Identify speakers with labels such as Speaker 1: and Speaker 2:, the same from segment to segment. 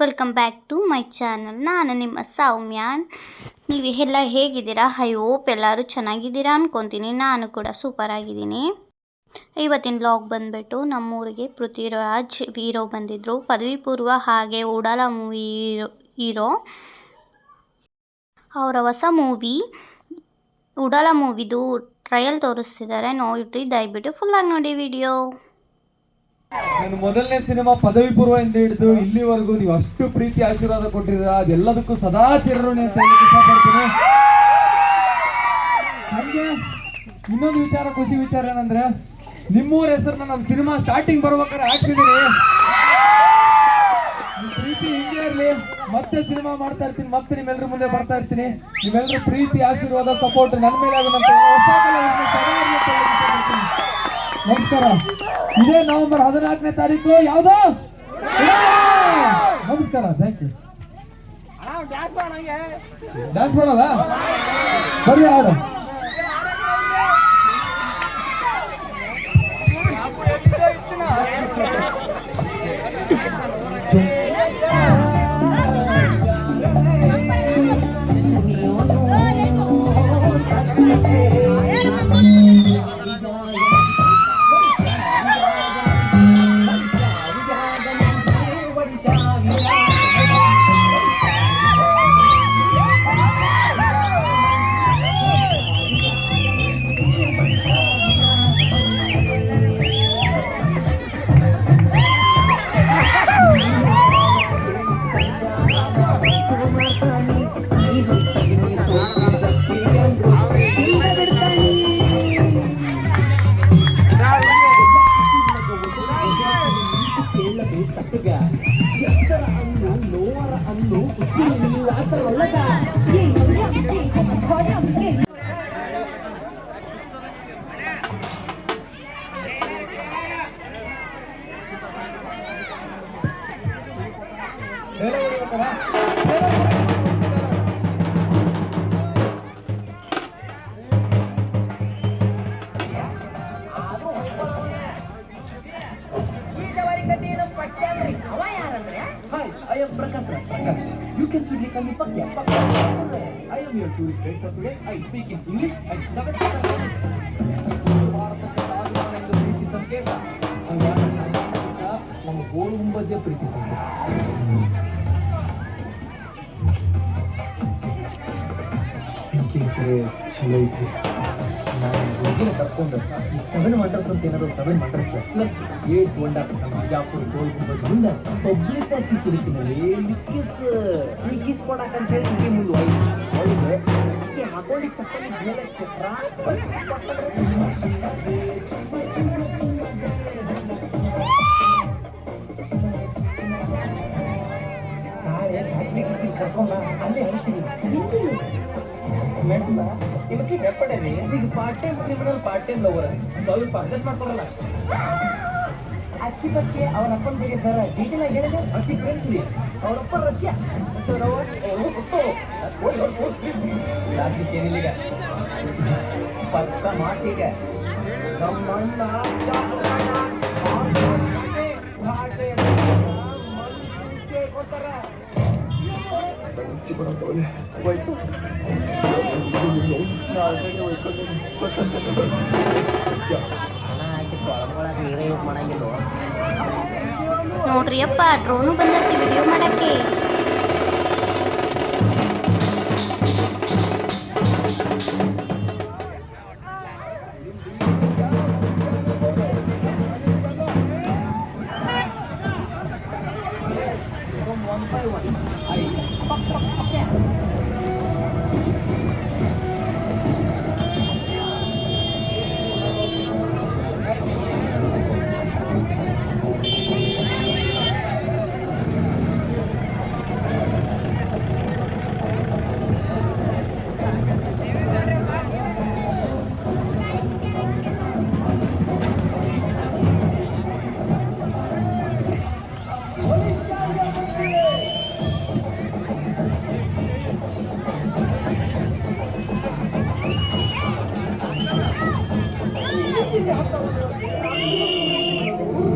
Speaker 1: Welcome back to my channel ನಾನು ನಿಮ್ಮ ಸೌಮ್ಯಾನ್. ನೀವು ಎಲ್ಲ ಹೇಗಿದ್ದೀರಾ? ಐ ಹೋಪ್ ಎಲ್ಲರೂ ಚೆನ್ನಾಗಿದ್ದೀರಾ ಅಂದ್ಕೊತೀನಿ ನಾನು ಕೂಡ ಸೂಪರ್ ಆಗಿದ್ದೀನಿ. ಇವತ್ತಿನ ಬ್ಲಾಗ್ ಬಂದುಬಿಟ್ಟು ನಮ್ಮೂರಿಗೆ ಪೃಥ್ವಿರಾಜ್ ಹೀರೋ ಬಂದಿದ್ದರು ಪದವಿ ಪೂರ್ವ ಹಾಗೆ ಉಡಾಲ ಮೂವಿ ಹೀರೋ ಅವರ ಹೊಸ ಮೂವಿ ಉಡಾಲ ಮೂವಿದು ಟ್ರಯಲ್ ತೋರಿಸ್ತಿದ್ದಾರೆ. ನೋಡಿರಿ, ದಯವಿಟ್ಟು ಫುಲ್ಲಾಗಿ ನೋಡಿ ವಿಡಿಯೋ
Speaker 2: ನನ್ನ ಮೊದಲನೇ ಸಿನಿಮಾ ಪದವಿ ಪೂರ್ವ ಎಂದು ಹಿಡಿದು ಇಲ್ಲಿವರೆಗೂ ನೀವು ಅಷ್ಟು ಪ್ರೀತಿ, ಆಶೀರ್ವಾದ ಕೊಟ್ಟಿದ್ರ ಅದೆಲ್ಲದಕ್ಕೂ ಸದಾ ಚಿರಋಣಿ ಅಂತ ಹೇಳಕ್ ಇಷ್ಟಪಡ್ತೀನಿ. ನಮ್ಗೆ ಇನ್ನೊಂದು ವಿಚಾರ, ಖುಷಿ ವಿಚಾರ ಏನಂದ್ರೆ, ನಿಮ್ಮೂರ ಹೆಸರನ್ನ ನಮ್ಮ ಸಿನಿಮಾ ಸ್ಟಾರ್ಟಿಂಗ್ ಬರ್ಬೇಕಾದ್ರೆ ಹಾಕ್ಸಿದೀನಿ ಪ್ರೀತಿ ಹಿಂಗೆ ಇರಲಿ. ಮತ್ತೆ ಸಿನಿಮಾ ಮಾಡ್ತಾ ಇರ್ತೀನಿ, ಮತ್ತೆ ನಿಮ್ಮೆಲ್ಲರ ಮುಂದೆ ಬರ್ತಾ ಇರ್ತೀನಿ. ನಿಮ್ಮೆಲ್ಲರ ಪ್ರೀತಿ, ಆಶೀರ್ವಾದ ಸಪೋರ್ಟ್ ನನ್ನ ಮೇಲೆ ಆಗುವಂತ ಹೊಸ ನಮಸ್ಕಾರ. ಇದೇ ನವೆಂಬರ್ ಹದಿನಾಲ್ಕನೇ ತಾರೀಕು ಯಾವುದು? ನಮಸ್ಕಾರ ಥ್ಯಾಂಕ್ ಯು ಡ್ಯಾನ್ಸ್ ಮಾಡೋದಾ? ಸರಿ ಯಾರು ಹೊಡಿಬೇಕಾ?
Speaker 3: I speak in English and seven ಭಾರತಕ್ಕೆ ತಾಜ್ಮಹಲ್ ಎಂದು ಪ್ರೀತಿ ಸಂಕೇತ ನಮ್ಮ ಗೋಲ್ ಗುಂಬಜ್ಜೆ ಪ್ರೀತಿ ಸಂಕೇತ ಚಲೋ ಐತಿ ನಾನು ಹುಡುಗಿನ ಕರ್ಕೊಂಡು ಈ ಸೆವೆನ್ ವಂಡರ್ಸ್ ಅಂತ ಏನಾದ್ರು seven wonders plus eight wonder ನಮ್ಮ ಬಿಜಾಪುರ ಗೋಲ್ ಗುಂಬಜ್ ಮುಂದೆ ಪಬ್ಲಿಕ್ ಆಗಿ ಕುಡಿತೀನಿ ಕಿಸ್ ಈ ಕಿಸ್ ಕೊಡಕ್ ಅಂತ ಹೇಳಿ ಹಿಂಗೆ ಮುಂದೆ ಹೋಯ್ತು ಹೌದು ಆಕೆ ಹಾಕೊಂಡು ಚಪ್ಪಲಿ ಮೇಲೆ ಕೊಟ್ರ ನಾಳೆ ಹತ್ಲಿಕ್ಕೆ ಕರ್ಕೊಂಡ ಅಲ್ಲೇ ಹೇಳ್ತೀನಿ ಮೆಂಟ್ಲ ಇವಕ್ಕೆ ಹೆಪ್ಪಡೇನೆ ಈಗ part time criminal part time lover ಸ್ವಲ್ಪ ಅಡ್ಜಸ್ಟ್ ಮಾಡ್ಕೊಡಲ್ಲ ಅಕ್ಕಿ ಪಚ್ಚೆ ಅವ್ರ ಅಪ್ಪನ ಬಗ್ಗೆ ಸರ್ ಡೀಟೇಲ್ ಆಗಿ ಹೇಳಿದ್ರೆ ಅಕ್ಕಿ ಫ್ರೆಂಡ್ಸ್ ರೀ ಅವರಪ್ಪ ರಷ್ಯಾ. ಕ್ಲಾಸಿಸ್ ಏನಿಲ್ಲ ಈಗ. ಪಕ್ಕ ಮಾಸಿಗೆ ಕೊಡ್ತಾರ
Speaker 1: ನೋಡ್ರಿ ಅಪ್ಪ ಡ್ರೋನು ಬಂದೈತಿ ವಿಡಿಯೋ ಮಾಡಕ್ಕೆ.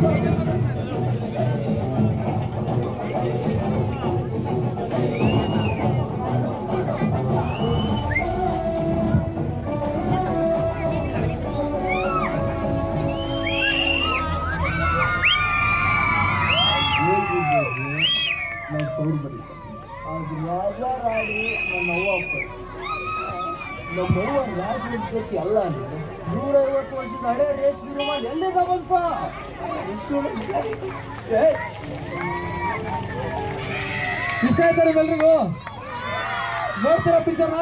Speaker 3: Thank you. ಅಲ್ಲ ನೂರೈವತ್ತು ವರ್ಷದ ಹಳೆ ರೇಷ್ಮೆ ರುಮಾಲ್ ಎಲ್ಲಿ ಬಂತ
Speaker 2: ಇಷ್ಟ ಆಯ್ತಾರೆ ಎಲ್ರಿಗೂ. ನೋಡ್ತೀರಾ ಪಿಕ್ಚರ್ನ?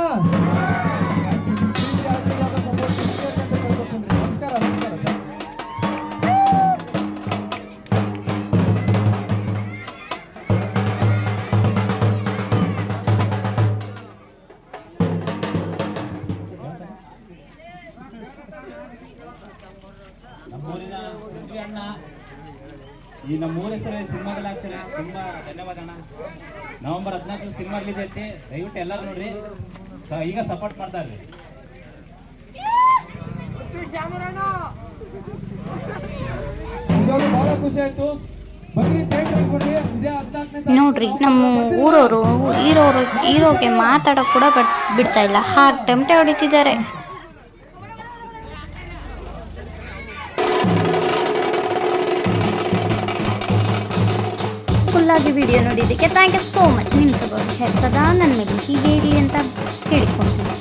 Speaker 4: ಈ ನಮ್ಮೂರ ಹೆಸರು ಸಿನಿಮಾದಲ್ಲಾಗ್ತಾರೆ ತುಂಬಾ ಧನ್ಯವಾದ ಅಣ್ಣ. ನವೆಂಬರ್ ಹದಿನಾಲ್ಕು ಸಿನಿಮಾ ರಿಲೀಸ್ ಐತಿ ದಯವಿಟ್ಟು ಎಲ್ಲರೂ ನೋಡ್ರಿ. ಈಗ ಸಪೋರ್ಟ್ ಮಾಡ್ತಾ ಇರ್ರಿ.
Speaker 2: ಬಹಳ ಖುಷಿ ಆಯ್ತು.
Speaker 1: ನೋಡ್ರಿ ನಮ್ಮ ಊರವರು ಹೀರೋರು ಹೀರೋಗೆ ಮಾತಾಡೋಕೆ ಕೂಡ ಬಿಡ್ತಾ ಇಲ್ಲ. ಹಾಗೆ ಟೆಂಟೆ ಹೊಡಿತಿದ್ದಾರೆ. ಫುಲ್ಲಾಗಿ ವಿಡಿಯೋ ನೋಡಿದ್ದಕ್ಕೆ ಥ್ಯಾಂಕ್ ಯು ಸೋ ಮಚ್ ನಿಮ್ಮ ಸಪೋರ್ಟ್ ಸದಾ ನನ್ನ ಮೇಲೆ ಹೀಗೆ ಇರಿ ಅಂತ ಹೇಳಿಕೊಂಡು